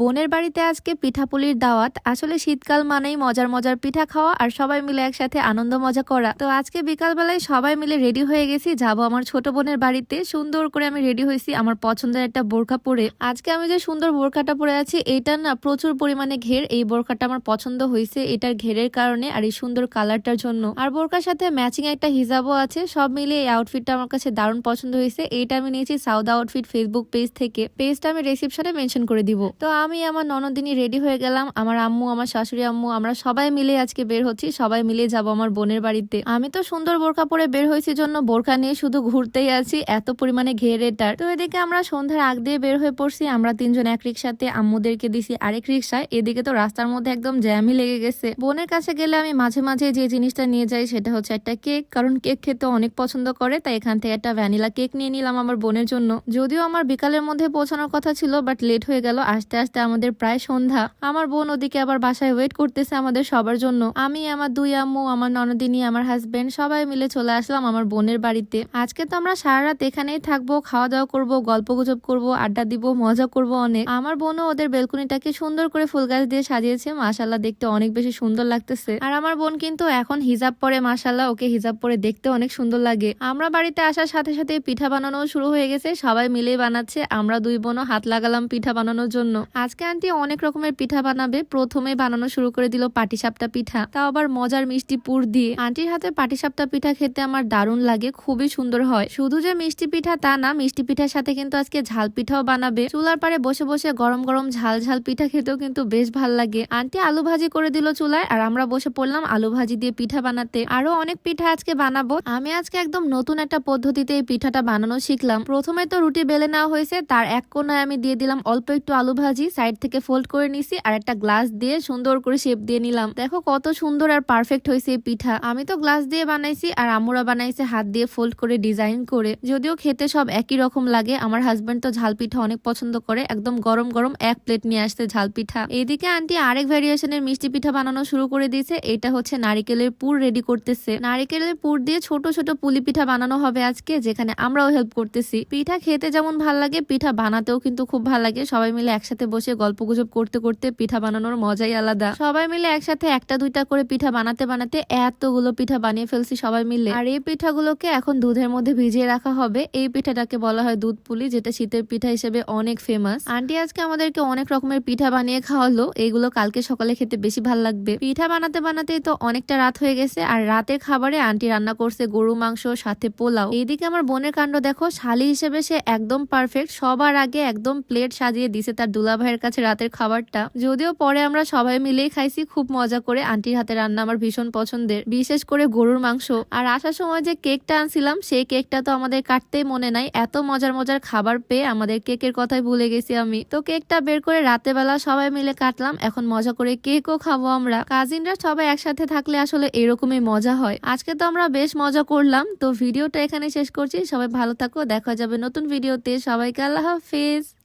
বোনের বাড়িতে আজকে পিঠাপুলির দাওয়াত। আসলে শীতকাল মানেই মজার মজার পিঠা খাওয়া আর সবাই মিলে একসাথে আনন্দ মজা করা। তো আজকে বিকালবেলায় সবাই মিলে রেডি হয়ে গেছি, যাব আমার ছোট বোনের বাড়িতে। সুন্দর করে আমি রেডি হয়েছি আমার পছন্দের একটা বোরখা পরে। আজকে আমি যে সুন্দর বোরখাটা পরে আছি এইটার না প্রচুর পরিমাণে ঘের। এই বোরখাটা আমার পছন্দ হয়েছে এটার ঘেরের কারণে আর এই সুন্দর কালারটার জন্য। আর বোরখার সাথে ম্যাচিং একটা হিজাবও আছে, সব মিলিয়ে এই আউটফিটটা আমার কাছে দারুণ পছন্দ হয়েছে। এইটা আমি নিয়েছি সাউদা আউটফিট ফেসবুক পেজ থেকে। পেজটা আমি রেসিপশনে মেনশন করে দিব। তো আমি আমার ননদিনী রেডি হয়ে গেলাম, আমার আম্মু, আমার শাশুড়ি আম্মু, আমরা সবাই মিলে আজকে বের হচ্ছি, সবাই মিলে যাব আমার বোনের বাড়িতে। আমি তো সুন্দর বোরকা পরে বের হয়েছি জন্য বোরকা নিয়ে শুধু ঘুরতেই আছি, এত পরিমাণে ঘের এটার। তো এদিকে আমরা সন্ধ্যার আগ দিয়ে বের হয়ে পড়ছি, আমরা তিনজন এক রিক্সাতে আম্মুদেরকে দিছি আরেক রিক্সায় এদিকে তো রাস্তার মধ্যে একদম জ্যামই লেগে গেছে। বোনের কাছে গেলে আমি মাঝে মাঝে যে জিনিসটা নিয়ে যাই, সেটা হচ্ছে একটা কেক, কারণ কেক খেতে অনেক পছন্দ করে, তাই এখান থেকে একটা ভ্যানিলা কেক নিয়ে নিলাম আমার বোনের জন্য। যদিও আমার বিকালের মধ্যে পৌঁছানোর কথা ছিল বাট লেট হয়ে গেল, আস্তে আস্তে আমাদের প্রায় সন্ধ্যা। আমার বোন ওদিকে আবার বাসায় ওয়েট করতেছে আমাদের সবার জন্য। আমি, আমার দুই আম্মু, আমার ননদিনী, আমার হাজবেন্ড সবাই মিলে চলে আসলাম আমার বোনের বাড়িতে। আজকে তো আমরা সারা রাত এখানেই থাকব খাওয়া দাওয়া করব গল্প গুজব করব, আড্ডা দিব, মজা করব অনেক। আমার বোনও ওদের বেলকুনিটাকে সুন্দর করে ফুল গাছ দিয়ে সাজিয়েছে মাসাল্লাহ দেখতে অনেক বেশি সুন্দর লাগতেছে। আর আমার বোন কিন্তু এখন হিজাব পরে মাসাল্লাহ ওকে হিজাব পরে দেখতে অনেক সুন্দর লাগে। আমরা বাড়িতে আসার সাথে সাথে পিঠা বানানো শুরু হয়ে গেছে, সবাই মিলে বানাচ্ছে, আমরা দুই বোনও হাত লাগালাম পিঠা বানানোর জন্য। আজকে আন্টি অনেক রকমের পিঠা বানাবে। প্রথমে বানানো শুরু করে দিল পাটিসাপটা পিঠা। তাও আবার মজার মিষ্টি পুর দিয়ে। আন্টির হাতে পাটিসাপটা পিঠা খেতে আমার দারুণ লাগে, খুবই সুন্দর হয়। শুধু যে মিষ্টি পিঠা তা না, মিষ্টি পিঠার সাথে কিন্তু আজকে ঝাল পিঠাও বানাবে। চুলার পারে বসে বসে গরম গরম ঝাল ঝাল পিঠা খেতেও কিন্তু বেশ ভালো লাগে। আন্টি আলু ভাজি করে দিল চুলায়, আর আমরা বসে পড়লাম আলু ভাজি দিয়ে পিঠা বানাতে। আরও অনেক পিঠা আজকে বানাবো। আমি আজকে একদম নতুন একটা পদ্ধতিতে এই পিঠাটা বানানো শিখলাম। প্রথমে তো রুটি বেলে নেওয়া হয়েছে, তার এক কোনায় আমি দিয়ে দিলাম অল্প একটু আলু ভাজি। সাইড থেকে ফোল্ড করে নিছি আর একটা গ্লাস দিয়ে সুন্দর করে শেপ দিয়ে নিলাম। দেখো কত সুন্দর আর পারফেক্ট হয়েছে এই পিঠা। আমি তো গ্লাস দিয়ে বানাইছি আর আমুরা বানাইছে হাত দিয়ে ফোল্ড করে ডিজাইন করে। যদিও খেতে সব একই রকম লাগে, আমার হাজবেন্ড তো ঝাল পিঠা অনেক পছন্দ করে, একদম গরম গরম এক প্লেট নিয়ে আসতে ঝাল পিঠা। এদিকে আন্টি আরেক ভ্যারিয়েশনের মিষ্টি পিঠা বানানো শুরু করে দিয়েছে, এটা হচ্ছে নারিকেলের পুর রেডি করতেছে। নারিকেলের পুর দিয়ে ছোট ছোট পুলি পিঠা বানানো হবে আজকে, যেখানে আমরাও হেল্প করতেছি। পিঠা খেতে যেমন ভালো লাগে, পিঠা বানাতেও কিন্তু খুব ভালো লাগে, সবাই মিলে একসাথে বসে গল্প গুজব করতে করতে পিঠা বানানোর মজাই আলাদা। সবাই মিলে একসাথে একটা দুইটা করে পিঠা বানাতে বানাতে এতগুলো পিঠা বানিয়ে ফেলছি সবাই মিলে। আর এই পিঠাগুলোকে এখন দুধের মধ্যে ভিজিয়ে রাখা হবে। এই পিঠাটাকে বলা হয় দুধ পুলি, যেটা শীতের পিঠা হিসেবে অনেক ফেমাস আন্টি আজকে আমাদেরকে অনেক রকমের পিঠা বানিয়ে খাওয়ালো। এইগুলো কালকে সকালে খেতে বেশি ভালো লাগবে। পিঠা বানাতে বানাতেই তো অনেকটা রাত হয়ে গেছে। আর রাতের খাবারে আন্টি রান্না করছে গরু মাংস, সাথে পোলাও। এইদিকে আমার বোনের কাণ্ড দেখো। শালি হিসেবে সে একদম পারফেক্ট সবার আগে একদম প্লেট সাজিয়ে দিছে তার দুলা ভাইয়ের কাছে রাতের খাবারটা। যদিও পরে আমরা সবাই মিলেই খাইছি, খুব মজা করে আন্টির হাতে রান্না আমার ভীষণ পছন্দের। বিশেষ করে গরুর মাংস। আর আসার সময় যে কেকটা আনছিলাম, সেই কেকটা তো আমাদের কাটতেই মনে নাই। এত মজার মজার খাবার পেয়ে আমাদের কেকের কথাই ভুলে গেছি আমি। তো কেকটা বের করে রাতে বেলা সবাই মিলে কাটলাম। এখন মজা করে কেকও খাব আমরা। কাজিনরা সবাই একসাথে থাকলে আসলে এরকমই মজা হয়। আজকে তো আমরা বেশ মজা করলাম। তো ভিডিওটা এখানে শেষ করছি। সবাই ভালো থাকো। দেখা যাবে নতুন ভিডিওতে। সবাইকে আল্লাহ হাফিজ।